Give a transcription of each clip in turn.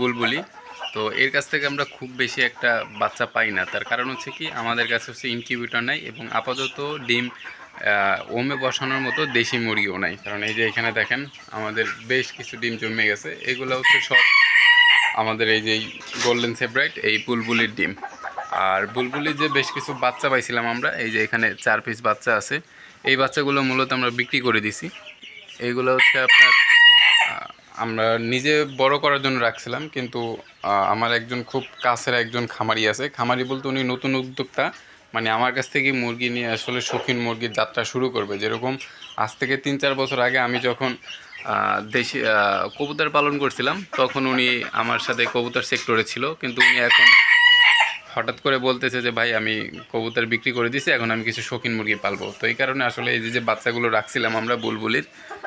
বুলবুলি। তো এর কাছ থেকে আমরা খুব বেশি একটা বাচ্চা পাই না। তার কারণ হচ্ছে কি, আমাদের কাছে হচ্ছে ইনকিউবেটর নাই এবং আপাতত ডিম ওমে বসানোর মতো দেশি মুরগিও নাই। কারণ এই যে এখানে দেখেন, আমাদের বেশ কিছু ডিম জমে গেছে। এগুলো হচ্ছে সব আমাদের এই যে গোল্ডেন সেব্রাইট এই বুলবুলির ডিম। আর বুলবুলির যে বেশ কিছু বাচ্চা পাইছিলাম আমরা, এই যে এখানে চার পিস বাচ্চা আছে। এই বাচ্চাগুলো মূলত আমরা বিক্রি করে দিছি। এইগুলো হচ্ছে আপনার আমরা নিজে বড় করার জন্য রাখছিলাম, কিন্তু আমার একজন খুব কাছের একজন খামারি আছে। খামারি বলতে উনি নতুন উদ্যোক্তা মানে আমার কাছ থেকে মুরগি নিয়ে আসলে শৌখিন মুরগির যাত্রা শুরু করবে। যেরকম আজ থেকে তিন চার বছর আগে আমি যখন দেশি কবুতর পালন করছিলাম, তখন উনি আমার সাথে কবুতর সেক্টরে ছিল, কিন্তু উনি এখন হঠাৎ করে বলতেছে যে, ভাই, আমি কবুতর বিক্রি করে দিছি, এখন আমি কিছু শৌখিন মুরগি পালবো। তো এই কারণে আসলে এই যে বাচ্চাগুলো রাখছিলাম আমরা বুলবুলির,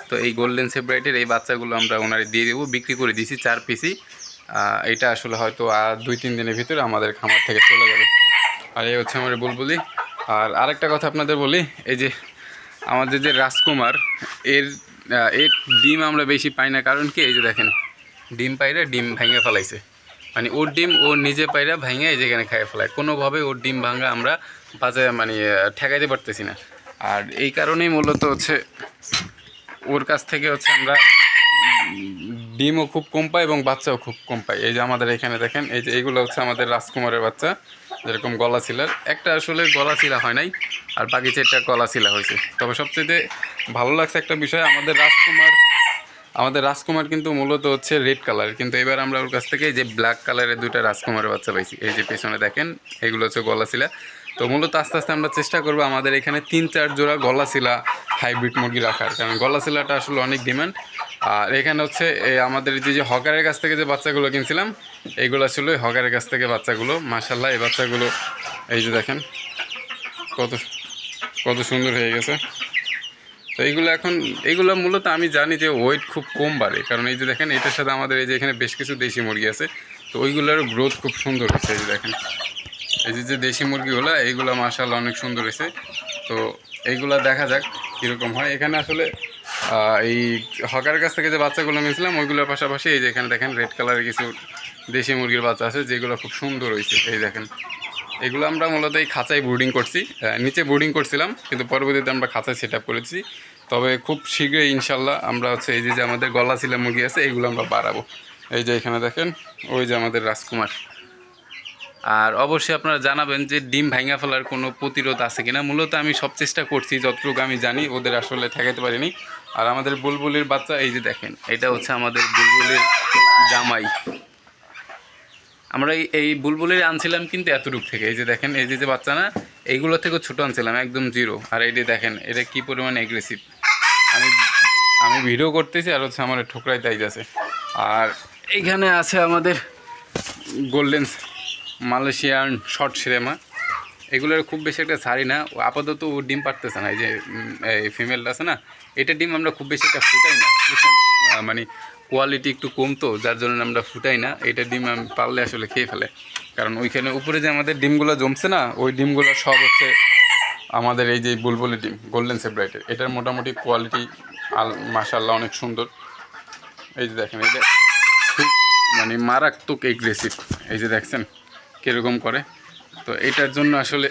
তো এই গোল্ডেন সেব্রাইটের এই বাচ্চাগুলো আমরা ওনারে দিয়ে দেবো, বিক্রি করে দিছি চার পিসি এটা আসলে হয়তো আর দুই, তিন দিনের ভিতরে আমাদের খামার থেকে চলে যাবে। আর এই হচ্ছে আমার বুলবুলি। আর আরেকটা কথা আপনাদের বলি, এই যে আমাদের যে রাজকুমার, এর এর ডিম আমরা বেশি পাই না। কারণ কি? এই যে দেখেন, ডিম পাইরা ডিম ভেঙে ফেলাইছে। মানে ওর ডিম ও নিজে পাইরা ভাঙে এই যেখানে খাইয়ে ফেলায়। কোনোভাবে ওর ডিম ভাঙা আমরা বাজারে মানে ঠেকাইতে পারতেছি না। আর এই কারণেই মূলত হচ্ছে ওর কাছ থেকে হচ্ছে আমরা ডিমও খুব কম পাই এবং বাচ্চাও খুব কম পাই। এই যে আমাদের এখানে দেখেন, এই যে এইগুলো হচ্ছে আমাদের রাজকুমারের বাচ্চা, যেরকম গলা ছিলার একটা আসলে গলা ছিলা হয় নাই, আর বাকি চারটা গলা ছিলা হয়েছে। তবে সবচেয়ে ভালো লাগছে একটা বিষয়, আমাদের রাজকুমার আমাদের রাজকুমার কিন্তু মূলত হচ্ছে রেড কালার কিন্তু এবার আমরা ওর কাছ থেকে যে ব্ল্যাক কালারের দুইটা রাজকুমারের বাচ্চা পাইছি। এই যে পেছনে দেখেন, এগুলো হচ্ছে গলাশিলা। তো মূলত আস্তে আস্তে আমরা চেষ্টা করব আমাদের এখানে তিন, চার জোড়া গলাশিলা হাইব্রিড মুরগি রাখার। কারণ গলাশিলাটা আসলে অনেক ডিমান্ড আর এখানে হচ্ছে আমাদের যে যে হকারের কাছ থেকে যে বাচ্চাগুলো কিনছিলাম এইগুলো ছিল হকারের কাছ থেকে বাচ্চাগুলো মাসাল্লাহ এই বাচ্চাগুলো, এই যে দেখেন, কত কত সুন্দর হয়ে গেছে। তো এইগুলো এখন, এইগুলো মূলত আমি জানি যে ওয়েট খুব কম বাড়ে। কারণ এই যে দেখেন, এটার সাথে আমাদের এই যে এখানে বেশ কিছু দেশি মুরগি আছে। তো ওইগুলোর গ্রোথ খুব সুন্দর হয়েছে, এই যে দেখেন। এই যে যে দেশি মুরগিগুলো, এইগুলো মার্শাল্লাহ অনেক সুন্দর হয়েছে। তো এইগুলা দেখা যাক কীরকম হয়। এখানে আসলে এই হকারের কাছ থেকে যে বাচ্চাগুলো নিয়েছিলাম, ওইগুলোর পাশাপাশি এই যে এখানে দেখেন রেড কালারের কিছু দেশি মুরগির বাচ্চা আছে, যেগুলো খুব সুন্দর হয়েছে। এই দেখেন এগুলো আমরা মূলত এই খাঁচায় বোর্ডিং করছি। নিচে বোর্ডিং করছিলাম, কিন্তু পরবর্তীতে আমরা খাঁচায় সেট আপ করেছি। তবে খুব শীঘ্রই ইনশাল্লাহ আমরা হচ্ছে এই যে আমাদের গলা ছিলা, মুরগি আছে, এগুলো আমরা বাড়াবো। এই যে এখানে দেখেন, ওই যে আমাদের রাজকুমার। আর অবশ্যই আপনারা জানাবেন যে ডিম ভাঙা ফেলার কোনো প্রতিরোধ আছে কিনা। মূলত আমি সব চেষ্টা করছি, যতটুকু আমি জানি, ওদের আসলে ঠেকাইতে পারিনি। আর আমাদের বুলবুলির বাচ্চা, এই যে দেখেন, এটা হচ্ছে আমাদের বুলবুলির জামাই। আমরা এই বুলবুলের আনছিলাম কিন্তু এতটুক থেকে। এই যে দেখেন, এই যে যে বাচ্চা না এইগুলো থেকে ছোটো আনছিলাম, একদম জিরো আর এই দেখেন, এটা কী পরিমাণ অ্যাগ্রেসিভ আমি আমি ভিডিও করতেছি আর হচ্ছে আমার ঠোকরাই তাই আছে। আর এইখানে আছে আমাদের গোল্ডেন মালয়েশিয়ান শর্ট সিনেমা এগুলোর খুব বেশি একটা ছাড়ি না। আপাতত ও ডিম পারতেছে না, এই যে এই ফিমেলটা আছে না, এটা ডিম আমরা খুব বেশি একটা ফুটাই না, বুঝছেন? মানে কোয়ালিটি একটু কম তো, যার জন্য আমরা ফুটাই না। এটা ডিম পারলে আসলে খেয়ে ফেলে। কারণ ওইখানে উপরে যে আমাদের ডিমগুলো জমছে না, ওই ডিমগুলো সব হচ্ছে আমাদের এই যে বুলবুলি ডিম গোল্ডেন সেব্রাইটের এটার মোটামুটি কোয়ালিটি আল মাশাল্লাহ অনেক সুন্দর। এই যে দেখেন এটা খুব মানে মারাত্মক এগ্রেসিভ এই যে দেখছেন, কীরকম করে। তো এটার জন্য আসলে